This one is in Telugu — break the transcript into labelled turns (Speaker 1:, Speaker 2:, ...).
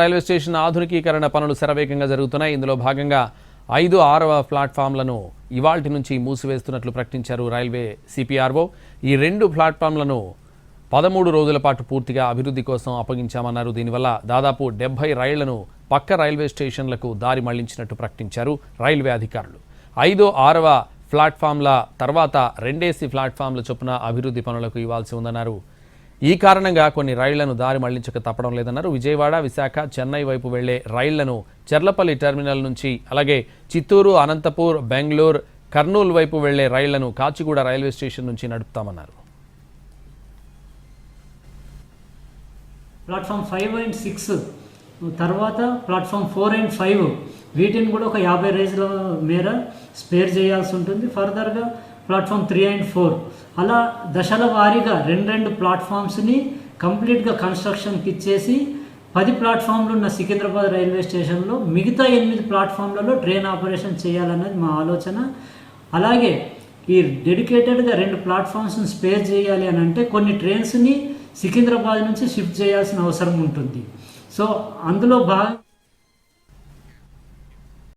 Speaker 1: రైల్వే స్టేషన్ ఆధునికీకరణ పనులు శరవేగంగా జరుగుతున్నాయి. ఇందులో భాగంగా ఐదు ఆరవ ప్లాట్ఫామ్లను ఇవాల్టి నుంచి మూసివేస్తున్నట్లు ప్రకటించారు రైల్వే సిపిఆర్ఓ. ఈ రెండు ప్లాట్ఫామ్లను పదమూడు రోజుల పాటు పూర్తిగా అభివృద్ధి కోసం అప్పగించామన్నారు. దీనివల్ల దాదాపు డెబ్బై రైళ్ళను పక్క రైల్వే స్టేషన్లకు దారి మళ్ళించినట్టు ప్రకటించారు రైల్వే అధికారులు. ఐదో ఆరవ ప్లాట్ఫామ్ల తర్వాత రెండేసి ప్లాట్ఫామ్ల చొప్పున అభివృద్ధి పనులకు ఇవ్వాల్సి ఉందన్నారు ఈ కారణంగా కొన్ని రైళ్ళను దారి మళ్ళించక తప్పడం లేదన్నారు. విజయవాడ విశాఖ చెన్నై వైపు వెళ్ళే రైళ్ళను చెర్లపల్లి టెర్మినల్ నుంచి అలాగే చిత్తూరు అనంతపూర్ బెంగళూరు కర్నూలు వైపు వెళ్ళే రైళ్ళను కాచిగూడ రైల్వే స్టేషన్ నుంచి నడుపుతామన్నారు.
Speaker 2: ప్లాట్ఫామ్ ఫైవ్ అండ్ సిక్స్ తర్వాత ప్లాట్ఫామ్ ఫోర్ అండ్ ఫైవ్ వీటిని కూడా ఒక యాభై రైజుల మేర స్పేర్ చేయాల్సి ఉంటుంది. ఫర్దర్గా ప్లాట్ఫామ్ త్రీ అండ్ ఫోర్. అలా దశల వారీగా రెండు రెండు ప్లాట్ఫామ్స్ని కంప్లీట్గా కన్స్ట్రక్షన్కి ఇచ్చేసి పది ప్లాట్ఫామ్లు ఉన్న సికింద్రాబాద్ రైల్వే స్టేషన్లో మిగతా ఎనిమిది ప్లాట్ఫామ్లలో ట్రైన్ ఆపరేషన్ చేయాలన్నది మా ఆలోచన. అలాగే ఈ డెడికేటెడ్గా రెండు ప్లాట్ఫామ్స్ని స్పేర్ చేయాలి అని అంటే కొన్ని ట్రైన్స్ని సికింద్రాబాద్ నుంచి షిఫ్ట్ చేయాల్సిన అవసరం ఉంటుంది. సో అందులో బాగా